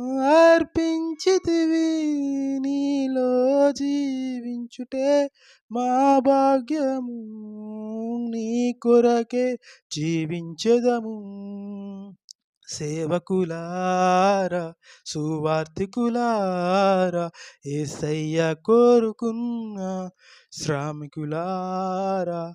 అర్పించితివి నీలో జీవించుటే మా భాగ్యము నీ కొరకే జీవించదము. సేవకులారా సువార్థికులారా ఏసయ్య కోరుకున్న శ్రామికులారా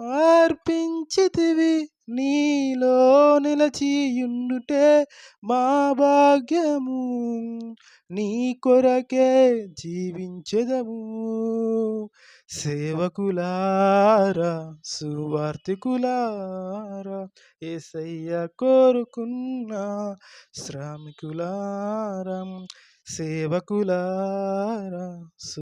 అర్పించితివి నీలో నిలచియుండుటే మా భాగ్యము. నీ కొరకే జీవించదము. సేవకులారా సువార్తికులారా ఏసయ్య కోరుకున్న శ్రామికులారా సేవకులారా